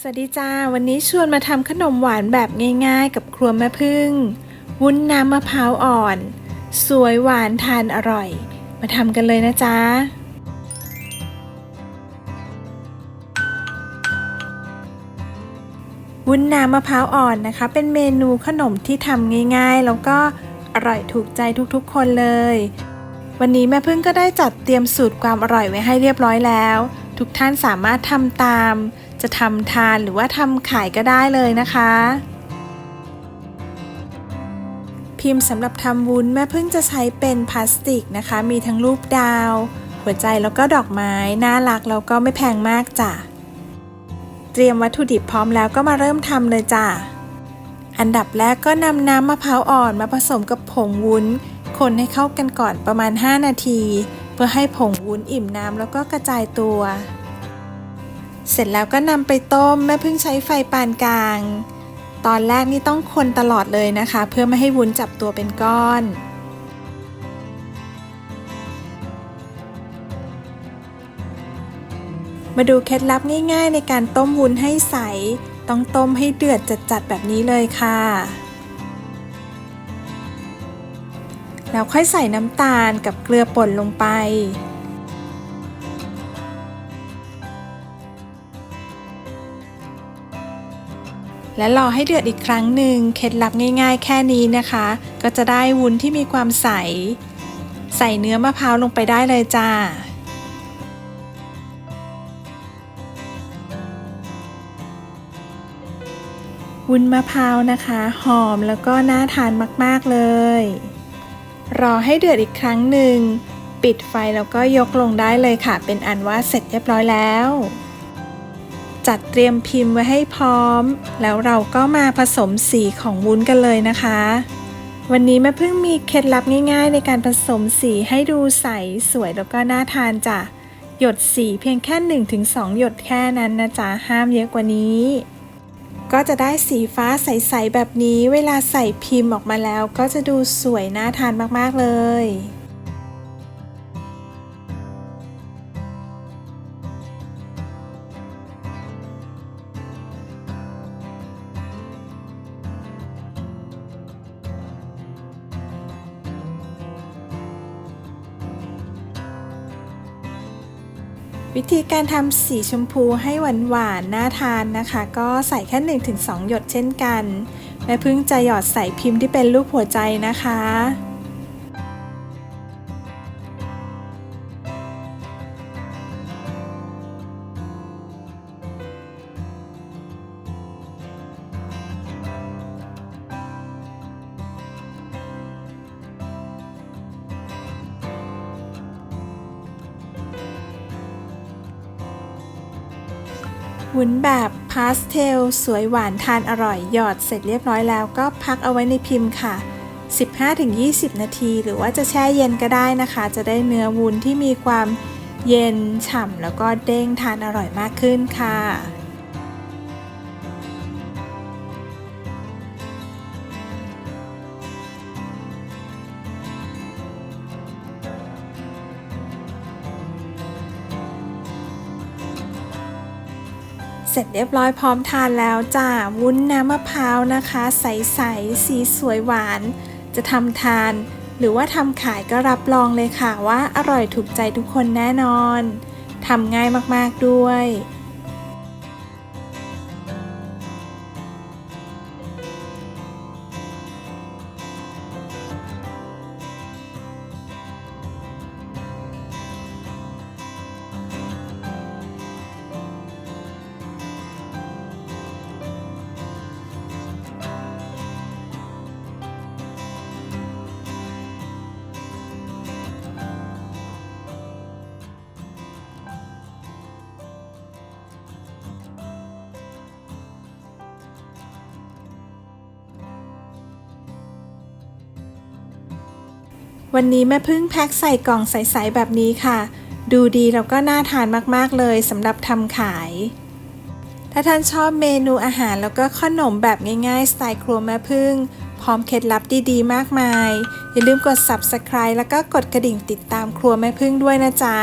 สวัสดีจ้า วันนี้ชวนมาทำขนมหวานแบบง่าย ๆ กับครัวแม่พึ่ง วุ้นน้ำมะพร้าวอ่อน สวยหวานทานอร่อย มาทำกันเลยนะจ๊ะวุ้นน้ำมะพร้าวอ่อนนะคะ เป็นเมนูขนมที่ทำง่าย ๆ แล้วก็อร่อยถูกใจทุกๆ คนเลย วันนี้แม่พึ่งก็ได้จัดเตรียมสูตรความอร่อยไว้ให้เรียบร้อยแล้ว ทุกท่านสามารถทำตาม จะทำทานหรือว่าทำขายก็ได้เลยนะคะ พิมพ์สำหรับทำวุ้นแม่พึ่งจะใช้เป็นพลาสติกนะคะ มีทั้งรูปดาว หัวใจแล้วก็ดอกไม้ น่ารักแล้วก็ไม่แพงมากจ้ะ เตรียมวัตถุดิบพร้อมแล้วก็มาเริ่มทำเลยจ้ะ อันดับแรกก็นำน้ำมะพร้าวอ่อนมาผสมกับผงวุ้น คนให้เข้ากันก่อนประมาณ 5 นาที เพื่อให้ผงวุ้นอิ่มน้ำแล้วก็กระจายตัว เสร็จแล้วก็นำไปต้มแม่เพิ่งใช้ไฟปานกลาง ตอนแรกนี่ต้องคนตลอดเลยนะคะ เพื่อไม่ให้วุ้นจับตัวเป็นก้อน มาดูเคล็ดลับง่ายๆในการต้มวุ้นให้ใส ต้องต้มให้เดือดจัดๆแบบนี้เลยค่ะ แล้วค่อยใส่น้ำตาลกับเกลือป่นลงไป และรอให้เดือดอีกครั้งหนึ่งเคล็ดลับง่าย ๆ แค่นี้นะคะ ก็จะได้วุ้นที่มีความใส ใส่เนื้อมะพร้าวลงไปได้เลยจ้าวุ้นมะพร้าวนะคะ หอมแล้วก็น่าทานมากๆเลย รอให้เดือดอีกครั้งหนึ่ง ปิดไฟแล้วก็ยกลงได้เลยค่ะ เป็นอันว่าเสร็จเรียบร้อยแล้ว จัดเตรียมพิมพ์ไว้ให้พร้อม แล้วเราก็มาผสมสีของวุ้นกันเลยนะคะ วันนี้แม่เพิ่งมีเคล็ดลับง่ายๆ ในการผสมสีให้ดูใสสวยแล้วก็น่าทานจ้ะ หยดสีเพียงแค่ 1-2 หยดแค่นั้นนะจ๊ะห้ามเยอะกว่านี้ ก็จะได้สีฟ้าใสๆแบบนี้ เวลาใส่พิมพ์ออกมาแล้วก็จะดูสวยน่าทานมากๆเลย วิธีการทำสีชมพูให้หวานหวานน่าทานนะคะ ก็ใส่แค่1-2 หยดเช่นกันแม่พึ่งจะหยอดใส่พิมพ์ที่เป็นรูปหัวใจนะคะ วุ้นแบบพาสเทลสวยหวานทานอร่อยหยอดเสร็จเรียบร้อยแล้วก็พักเอาไว้ในพิมพ์ค่ะ 15-20 นาที หรือว่าจะแช่เย็นก็ได้นะคะ จะได้เนื้อวุ้นที่มีความเย็นฉ่ำแล้วก็เด้งทานอร่อยมากขึ้นค่ะ สร็จเรียบร้อยพร้อมทานแล้วจ้าวุ้นน้ำมะพร้าวนะคะ ใสๆสีสวยหวาน จะทำทาน หรือว่าทำขายก็รับรองเลยค่ะว่าอร่อยถูกใจทุกคนแน่นอนทำง่ายมากๆด้วย วันนี้แม่พึ่งแพ็คใส่กล่องใสๆแบบนี้ค่ะ ดูดีแล้วก็น่าทานมากๆเลยสำหรับทำขาย ถ้าท่านชอบเมนูอาหารแล้วก็ขนมแบบง่ายๆ สไตล์ครัวแม่พึ่ง พร้อมเคล็ดลับดีๆ มากมาย อย่าลืมกด subscribe แล้วก็กดกระดิ่งติดตามครัวแม่พึ่งด้วยนะจ๊ะ